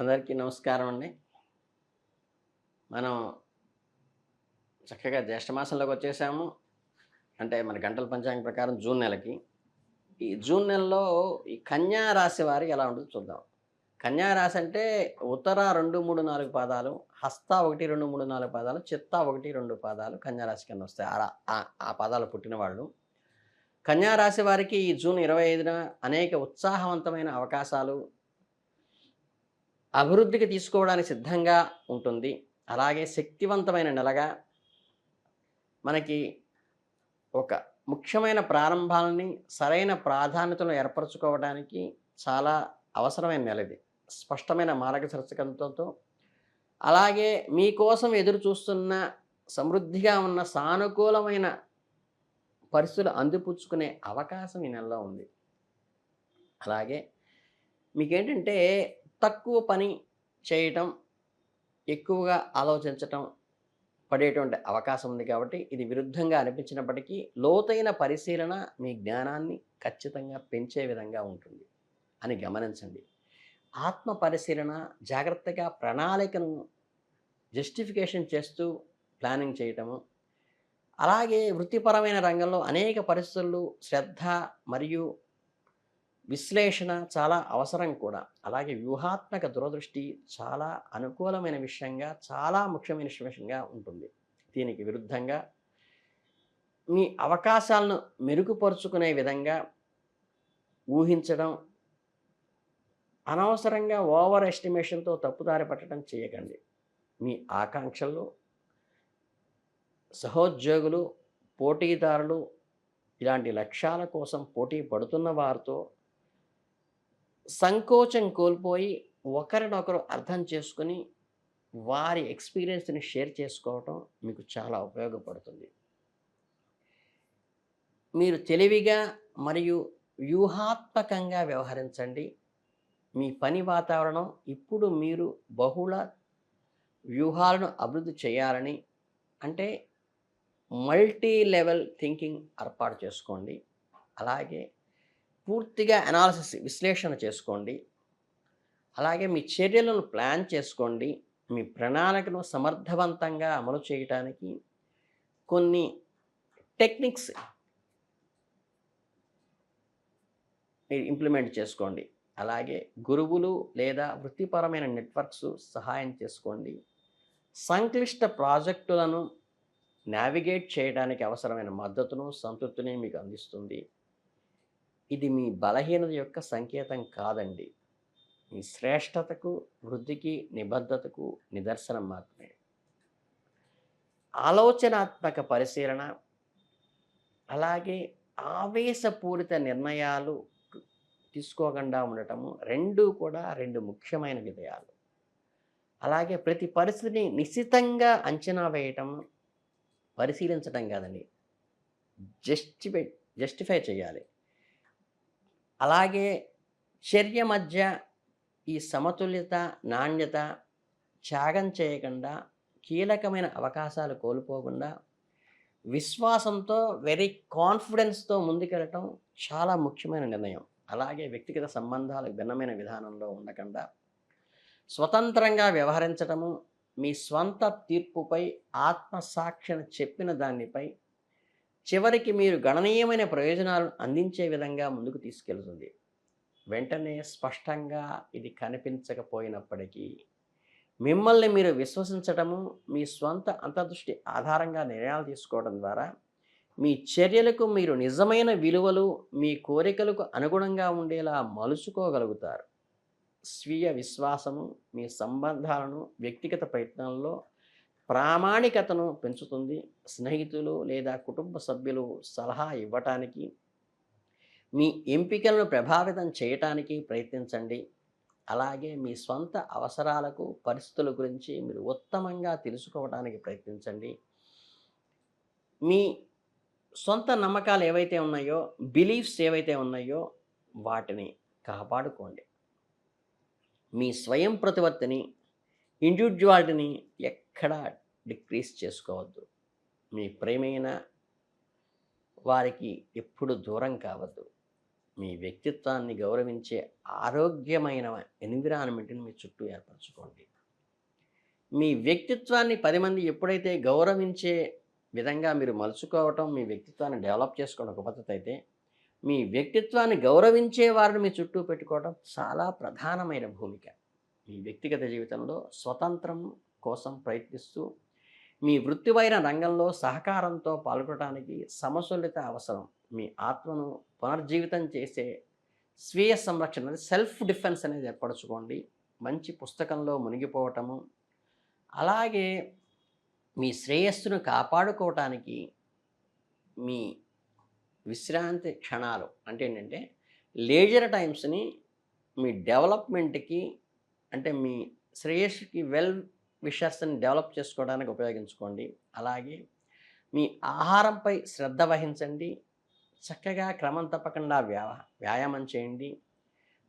అందరికీ నమస్కారం అండి. మనం చక్కగా జ్యేష్ఠమాసంలోకి వచ్చేసాము. అంటే మన గంటల పంచాంగం ప్రకారం జూన్ నెలకి. ఈ జూన్ నెలలో ఈ కన్యా రాశి వారికి ఎలా ఉంటుందో చూద్దాం. కన్యా రాశి అంటే ఉత్తర రెండు మూడు నాలుగు పాదాలు హస్త ఒకటి రెండు మూడు నాలుగు పాదాలు చిత్త ఒకటి రెండు పాదాలు కన్యా రాశి కింద వస్తాయి. ఆ- ఆ- ఆ పాదాలు పుట్టిన వాళ్ళు. కన్యా రాశి వారికి ఈ జూన్ ఇరవై ఐదున అనేక ఉత్సాహవంతమైన అవకాశాలు అభివృద్ధికి తీసుకోవడానికి సిద్ధంగా ఉంటుంది. అలాగే శక్తివంతమైన నెలగా మనకి ఒక ముఖ్యమైన ప్రారంభాలని సరైన ప్రాధాన్యతను ఏర్పరచుకోవడానికి చాలా అవసరమైన నెల ఇది. స్పష్టమైన మార్గదర్శకంతో అలాగే మీకోసం ఎదురు చూస్తున్న సమృద్ధిగా ఉన్న సానుకూలమైన పరిస్థితులు అందిపుచ్చుకునే అవకాశం ఈ నెలలో ఉంది. అలాగే మీకేంటంటే తక్కువ పని చేయటం ఎక్కువగా ఆలోచించటం పడేటువంటి అవకాశం ఉంది కాబట్టి ఇది విరుద్ధంగా అనిపించినప్పటికీ లోతైన పరిశీలన మీ జ్ఞానాన్ని ఖచ్చితంగా పెంచే విధంగా ఉంటుంది అని గమనించండి. ఆత్మ పరిశీలన జాగ్రత్తగా ప్రణాళికను జస్టిఫికేషన్ చేస్తూ ప్లానింగ్ చేయటము అలాగే వృత్తిపరమైన రంగంలో అనేక పరిస్థితులు శ్రద్ధ మరియు విశ్లేషణ చాలా అవసరం కూడా. అలాగే వ్యూహాత్మక దూరదృష్టి చాలా అనుకూలమైన విషయంగా చాలా ముఖ్యమైన విషయంగా ఉంటుంది. దీనికి విరుద్ధంగా మీ అవకాశాలను మెరుగుపరుచుకునే విధంగా ఊహించడం అనవసరంగా ఓవర్ ఎస్టిమేషన్తో తప్పుదారి పట్టడం చేయకండి. మీ ఆకాంక్షలు సహోద్యోగులు పోటీదారులు ఇలాంటి లక్ష్యాల కోసం పోటీ పడుతున్న వారితో సంకోచం కోల్పోయి ఒకరినొకరు అర్థం చేసుకుని వారి ఎక్స్పీరియన్స్ని షేర్ చేసుకోవటం మీకు చాలా ఉపయోగపడుతుంది. మీరు తెలివిగా మరియు వ్యూహాత్మకంగా వ్యవహరించండి. మీ పని వాతావరణం ఇప్పుడు మీరు బహుళ వ్యూహాలను అభివృద్ధి చేయాలని అంటే మల్టీ లెవెల్ థింకింగ్ ఏర్పాటు చేసుకోండి. అలాగే పూర్తిగా అనాలిసిస్ విశ్లేషణ చేసుకోండి. అలాగే మీ చర్యలను ప్లాన్ చేసుకోండి. మీ ప్రణాళికను సమర్థవంతంగా అమలు చేయడానికి కొన్ని టెక్నిక్స్ మీరు ఇంప్లిమెంట్ చేసుకోండి. అలాగే గురువులు లేదా వృత్తిపరమైన నెట్వర్క్స్ సహాయం చేసుకోండి. సంక్లిష్ట ప్రాజెక్టులను నావిగేట్ చేయడానికి అవసరమైన మద్దతును సంతృప్తిని మీకు అందిస్తుంది. ఇది మీ బలహీనత యొక్క సంకేతం కాదండి. మీ శ్రేష్టతకు వృద్ధికి నిబద్ధతకు నిదర్శనం మాత్రమే. ఆలోచనాత్మక పరిశీలన అలాగే ఆవేశపూరిత నిర్ణయాలు తీసుకోకుండా ఉండటము రెండు కూడా రెండు ముఖ్యమైన విధయాలు. అలాగే ప్రతి పరిస్థితిని నిశ్చితంగా అంచనా వేయటం పరిశీలించటం కాదండి. జస్టిఫై జస్టిఫై చేయాలి. అలాగే చర్య మధ్య ఈ సమతుల్యత నాణ్యత త్యాగం చేయకుండా కీలకమైన అవకాశాలు కోల్పోకుండా విశ్వాసంతో వెరీ కాన్ఫిడెన్స్తో ముందుకెళ్ళటం చాలా ముఖ్యమైన నిర్ణయం. అలాగే వ్యక్తిగత సంబంధాలకు భిన్నమైన విధానంలో ఉండకుండా స్వతంత్రంగా వ్యవహరించటము మీ స్వంత తీర్పుపై ఆత్మసాక్షిని చెప్పిన దానిపై చివరికి మీరు గణనీయమైన ప్రయోజనాలను అందించే విధంగా ముందుకు తీసుకెళ్తుంది. వెంటనే స్పష్టంగా ఇది కనిపించకపోయినప్పటికీ మిమ్మల్ని మీరు విశ్వసించటము మీ స్వంత అంతర్దృష్టి ఆధారంగా నిర్ణయాలు తీసుకోవడం ద్వారా మీ చర్యలకు మీరు నిజమైన విలువలు మీ కోరికలకు అనుగుణంగా ఉండేలా మలుచుకోగలుగుతారు. స్వీయ విశ్వాసము మీ సంబంధాలను వ్యక్తిగత ప్రయత్నాల్లో ప్రామాణికతను పెంచుతుంది. స్నేహితులు లేదా కుటుంబ సభ్యులు సలహా ఇవ్వటానికి మీ ఎంపికలను ప్రభావితం చేయటానికి ప్రయత్నించండి. అలాగే మీ స్వంత అవసరాలకు పరిస్థితుల గురించి మీరు ఉత్తమంగా తెలుసుకోవడానికి ప్రయత్నించండి. మీ సొంత నమ్మకాలు ఏవైతే ఉన్నాయో బిలీఫ్స్ ఏవైతే ఉన్నాయో వాటిని కాపాడుకోండి. మీ స్వయం ప్రతిపత్తిని ఇండివిజువాలిటీని ఎక్కడా డిక్రీస్ చేసుకోవద్దు. మీ ప్రేమైన వారికి ఎప్పుడు దూరం కావద్దు. మీ వ్యక్తిత్వాన్ని గౌరవించే ఆరోగ్యమైన ఎన్విరాన్మెంట్ని మీ చుట్టూ ఏర్పరచుకోండి. మీ వ్యక్తిత్వాన్ని పది మంది ఎప్పుడైతే గౌరవించే విధంగా మీరు మలుచుకోవటం మీ వ్యక్తిత్వాన్ని డెవలప్ చేసుకోవడం ఒక పద్ధతి అయితే మీ వ్యక్తిత్వాన్ని గౌరవించే వారిని మీ చుట్టూ పెట్టుకోవడం చాలా ప్రధానమైన భూమిక. మీ వ్యక్తిగత జీవితంలో స్వతంత్రం కోసం ప్రయత్నిస్తూ మీ వృత్తిపైన రంగంలో సహకారంతో పాల్గొనడానికి సమతుల్యత అవసరం. మీ ఆత్మను పునర్జీవితం చేసే స్వీయ సంరక్షణ అనేది సెల్ఫ్ డిఫెన్స్ అనేది ఏర్పరచుకోండి. మంచి పుస్తకంలో మునిగిపోవటము అలాగే మీ శ్రేయస్సును కాపాడుకోవటానికి మీ విశ్రాంతి క్షణాలు అంటే ఏంటంటే లేజర్ టైమ్స్ని మీ డెవలప్మెంట్కి అంటే మీ శ్రేయస్సుకి వెల్ విషయస్ని డెవలప్ చేసుకోవడానికి ఉపయోగించుకోండి. అలాగే మీ ఆహారంపై శ్రద్ధ వహించండి. చక్కగా క్రమం తప్పకుండా వ్యాయామం చేయండి.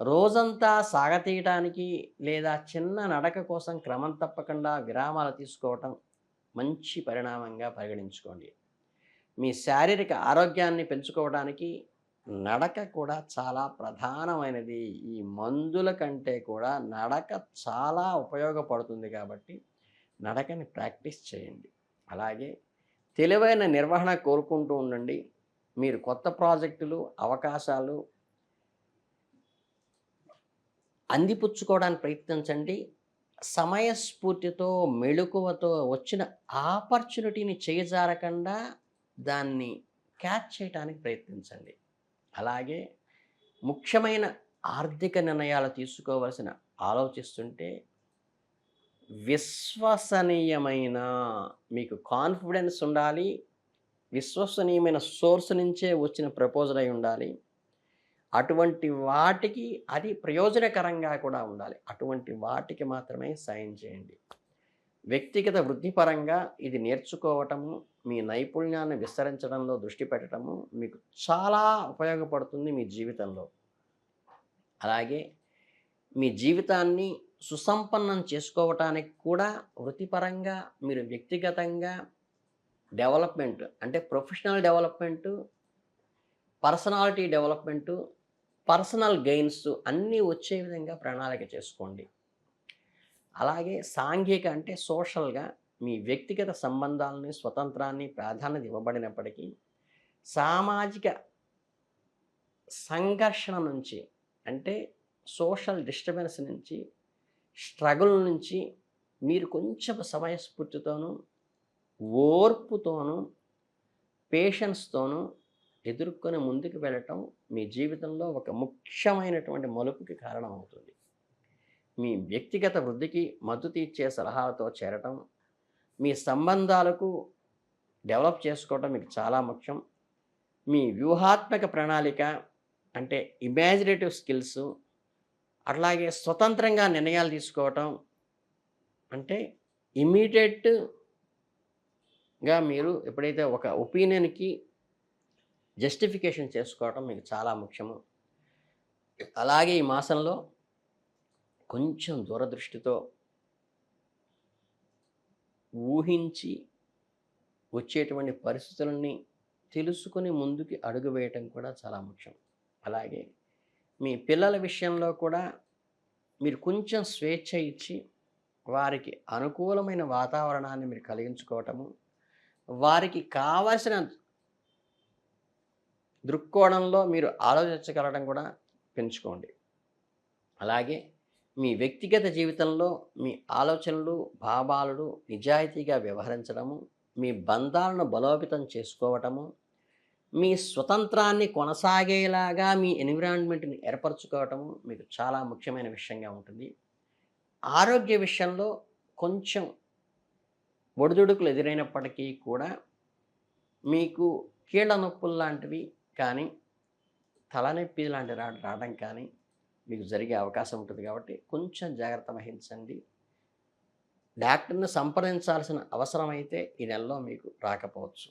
రోజంతా సాగతీయటానికి లేదా చిన్న నడక కోసం క్రమం తప్పకుండా విరామాలు తీసుకోవటం మంచి పరిణామంగా పరిగణించుకోండి. మీ శారీరక ఆరోగ్యాన్ని పెంచుకోవడానికి నడక కూడా చాలా ప్రధానమైనది. ఈ మందుల కంటే కూడా నడక చాలా ఉపయోగపడుతుంది కాబట్టి నడకని ప్రాక్టీస్ చేయండి. అలాగే తెలివైన నిర్వహణ కోరుకుంటూ ఉండండి. మీరు కొత్త ప్రాజెక్టులు అవకాశాలు అందిపుచ్చుకోవడానికి ప్రయత్నించండి. సమయస్ఫూర్తితో మెళుకువతో వచ్చిన ఆపర్చునిటీని చేయజారకుండా దాన్ని క్యాచ్ చేయడానికి ప్రయత్నించండి. అలాగే ముఖ్యమైన ఆర్థిక నిర్ణయాలు తీసుకోవాల్సిన ఆలోచిస్తుంటే విశ్వసనీయమైన మీకు కాన్ఫిడెన్స్ ఉండాలి విశ్వసనీయమైన సోర్స్ నుంచే వచ్చిన ప్రపోజల్ అయి ఉండాలి. అటువంటి వాటికి అది ప్రయోజనకరంగా కూడా ఉండాలి. అటువంటి వాటికి మాత్రమే సైన్ చేయండి. వ్యక్తిగత వృత్తిపరంగా ఇది నేర్చుకోవటము మీ నైపుణ్యాన్ని విస్తరించడంలో దృష్టి పెట్టడము మీకు చాలా ఉపయోగపడుతుంది మీ జీవితంలో. అలాగే మీ జీవితాన్ని సుసంపన్నం చేసుకోవటానికి కూడా వృత్తిపరంగా మీరు వ్యక్తిగతంగా డెవలప్మెంట్ అంటే professional development personality development personal gains అన్నీ వచ్చే విధంగా ప్రణాళిక చేసుకోండి. అలాగే సాంఘిక అంటే సోషల్గా మీ వ్యక్తిగత సంబంధాలని స్వతంత్రాన్ని ప్రాధాన్యత ఇవ్వబడినప్పటికీ సామాజిక సంఘర్షణ నుంచి అంటే సోషల్ డిస్టర్బెన్స్ నుంచి స్ట్రగుల్ నుంచి మీరు కొంచెం సమయస్ఫూర్తితోనూ ఓర్పుతోనూ పేషెన్స్తోనూ ఎదుర్కొని ముందుకు వెళ్ళటం మీ జీవితంలో ఒక ముఖ్యమైనటువంటి మలుపుకి కారణమవుతుంది. మీ వ్యక్తిగత వృద్ధికి మద్దతు ఇచ్చే సలహాలతో చేరటం మీ సంబంధాలకు డెవలప్ చేసుకోవటం మీకు చాలా ముఖ్యం. మీ వ్యూహాత్మక ప్రణాళిక అంటే ఇమాజినేటివ్ స్కిల్స్ అట్లాగే స్వతంత్రంగా నిర్ణయాలు తీసుకోవటం అంటే ఇమీడియట్గా మీరు ఎప్పుడైతే ఒక ఒపీనియన్కి జస్టిఫికేషన్ చేసుకోవటం మీకు చాలా ముఖ్యము. అలాగే ఈ మాసంలో కొంచెం దూరదృష్టితో ఊహించి వచ్చేటువంటి పరిస్థితులని తెలుసుకుని ముందుకి అడుగు వేయటం కూడా చాలా ముఖ్యం. అలాగే మీ పిల్లల విషయంలో కూడా మీరు కొంచెం స్వేచ్ఛ ఇచ్చి వారికి అనుకూలమైన వాతావరణాన్ని మీరు కలిగించుకోవటము వారికి కావలసిన దృక్కోణంలో మీరు ఆలోచించగలడం కూడా పెంచుకోండి. అలాగే మీ వ్యక్తిగత జీవితంలో మీ ఆలోచనలు భావాలను నిజాయితీగా వ్యవహరించడము మీ బంధాలను బలోపేతం చేసుకోవటము మీ స్వతంత్రాన్ని కొనసాగేలాగా మీ ఎన్విరాన్మెంట్ని ఏర్పరచుకోవటము మీకు చాలా ముఖ్యమైన విషయంగా ఉంటుంది. ఆరోగ్య విషయంలో కొంచెం ఒడిదుడుకులు ఎదురైనప్పటికీ కూడా మీకు కీళ్ళ నొప్పులు లాంటివి కానీ తలనొప్పి లాంటి రావడం కానీ మీకు జరిగే అవకాశం ఉంటుంది కాబట్టి కొంచెం జాగ్రత్త వహించండి. డాక్టర్ని సంప్రదించాల్సిన అవసరం అయితే ఈ నెలలో మీకు రాకపోవచ్చు.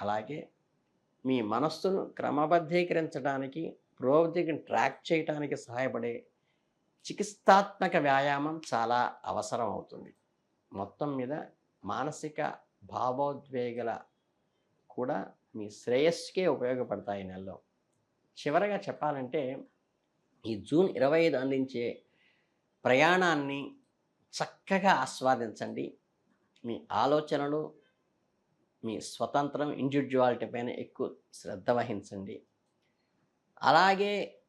అలాగే మీ మనస్సును క్రమబద్ధీకరించడానికి పురోగతికి ట్రాక్ చేయడానికి సహాయపడే చికిత్సాత్మక వ్యాయామం చాలా అవసరం అవుతుంది. మొత్తం మీద మానసిక భావోద్వేగల కూడా మీ శ్రేయస్కే ఉపయోగపడతాయి ఈ నెలలో. చివరగా చెప్పాలంటే ఈ జూన్ ఇరవై ఐదు అందించే ప్రయాణాన్ని చక్కగా ఆస్వాదించండి. మీ ఆలోచనలు మీ స్వతంత్రం ఇండివిజువాలిటీ పైన ఎక్కువ శ్రద్ధ వహించండి. అలాగే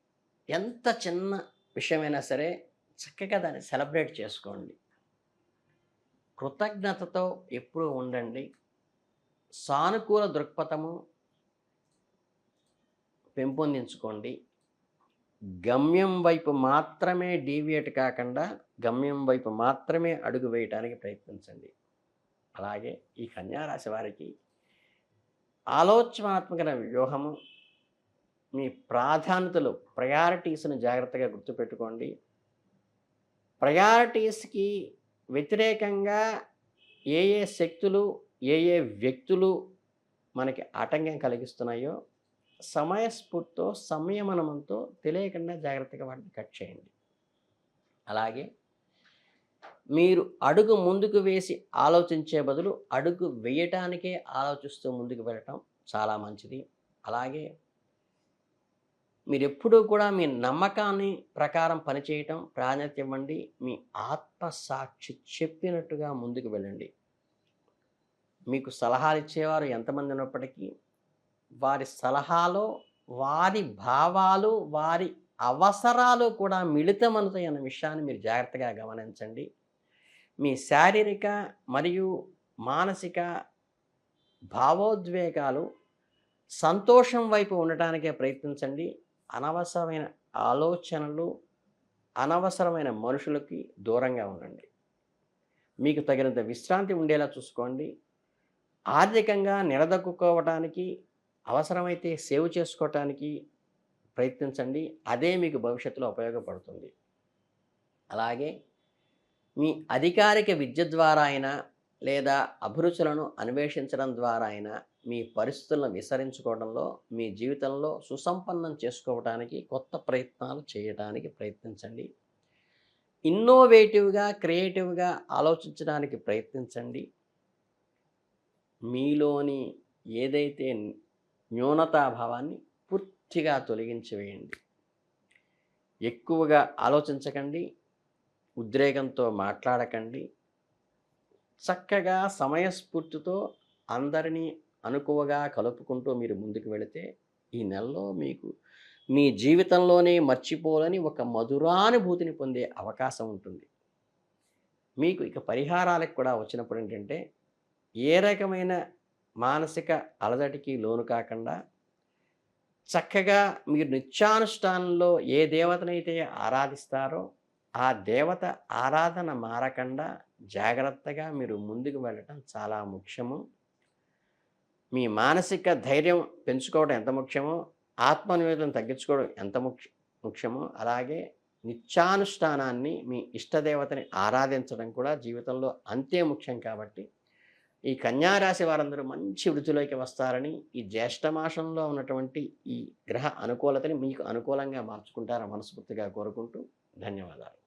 ఎంత చిన్న విషయమైనా సరే చక్కగా దాన్ని సెలబ్రేట్ చేసుకోండి. కృతజ్ఞతతో ఎప్పుడూ ఉండండి. సానుకూల దృక్పథము పెంపొందించుకోండి. గమ్యం వైపు మాత్రమే డీవియేట్ కాకుండా గమ్యం వైపు మాత్రమే అడుగు వేయటానికి ప్రయత్నించండి. అలాగే ఈ కన్యారాశి వారికి ఆలోచనాత్మక వ్యూహము మీ ప్రాధాన్యతలు ప్రయారిటీస్ను జాగ్రత్తగా గుర్తుపెట్టుకోండి. ప్రయారిటీస్కి వ్యతిరేకంగా ఏ ఏ శక్తులు ఏ ఏ వ్యక్తులు మనకి ఆటంకం కలిగిస్తున్నాయో సమయస్ఫూర్తితో సంయమనంతో తెలియకుండా జాగ్రత్తగా వాటిని కట్ చేయండి. అలాగే మీరు అడుగు ముందుకు వేసి ఆలోచించే బదులు అడుగు వేయటానికే ఆలోచిస్తూ ముందుకు వెళ్ళటం చాలా మంచిది. అలాగే మీరు ఎప్పుడూ కూడా మీ నమ్మకాన్ని ప్రకారం పనిచేయటం ప్రాధాన్యత ఇవ్వండి. మీ ఆత్మసాక్షి చెప్పినట్టుగా ముందుకు వెళ్ళండి. మీకు సలహాలు ఇచ్చేవారు ఎంతమంది ఉన్నప్పటికీ వారి సలహాలో వారి భావాలు వారి అవసరాలు కూడా మిళితమవుతాయి అన్న విషయాన్ని మీరు జాగ్రత్తగా గమనించండి. మీ శారీరక మరియు మానసిక భావోద్వేగాలు సంతోషం వైపు ఉండటానికే ప్రయత్నించండి. అనవసరమైన ఆలోచనలు అనవసరమైన మనుషులకి దూరంగా ఉండండి. మీకు తగినంత విశ్రాంతి ఉండేలా చూసుకోండి. ఆర్థికంగా నిలదొక్కుకోవటానికి అవసరమైతే సేవ్ చేసుకోవటానికి ప్రయత్నించండి. అదే మీకు భవిష్యత్తులో ఉపయోగపడుతుంది. అలాగే మీ అధికారిక విద్య ద్వారా అయినా లేదా అభిరుచులను అన్వేషించడం ద్వారా అయినా మీ పరిస్థితులను విసరించుకోవడంలో మీ జీవితంలో సుసంపన్నం చేసుకోవడానికి కొత్త ప్రయత్నాలు చేయడానికి ప్రయత్నించండి. ఇన్నోవేటివ్గా క్రియేటివ్గా ఆలోచించడానికి ప్రయత్నించండి. మీలోని ఏదైతే న్యూనతాభావాన్ని పూర్తిగా తొలగించి వేయండి ఎక్కువగా ఆలోచించకండి ఉద్రేకంతో మాట్లాడకండి చక్కగా సమయస్ఫూర్తితో అందరినీ అనుకువగా కలుపుకుంటూ మీరు ముందుకు వెళితే ఈ నెలలో మీకు మీ జీవితంలోనే మర్చిపోలని ఒక మధురానుభూతిని పొందే అవకాశం ఉంటుంది. మీకు ఇక పరిహారాలకు కూడా వచ్చినప్పుడు ఏంటంటే ఏ రకమైన మానసిక అలజడికి లోను కాకుండా చక్కగా మీరు నిత్యానుష్ఠానంలో ఏ దేవతనైతే ఆరాధిస్తారో ఆ దేవత ఆరాధన మారకుండా జాగ్రత్తగా మీరు ముందుకు వెళ్ళటం చాలా ముఖ్యము. మీ మానసిక ధైర్యం పెంచుకోవడం ఎంత ముఖ్యమో ఆత్మనివేదన తగ్గించుకోవడం ఎంత ముఖ్య ముఖ్యమో అలాగే నిత్యానుష్ఠానాన్ని మీ ఇష్టదేవతని ఆరాధించడం కూడా జీవితంలో అంతే ముఖ్యం కాబట్టి ఈ కన్యారాశి వారందరూ మంచి వృత్తిలోకి వస్తారని ఈ జ్యేష్ఠమాసంలో ఉన్నటువంటి ఈ గ్రహ అనుకూలతని మీకు అనుకూలంగా మార్చుకుంటారని మనస్ఫూర్తిగా కోరుకుంటూ ధన్యవాదాలు.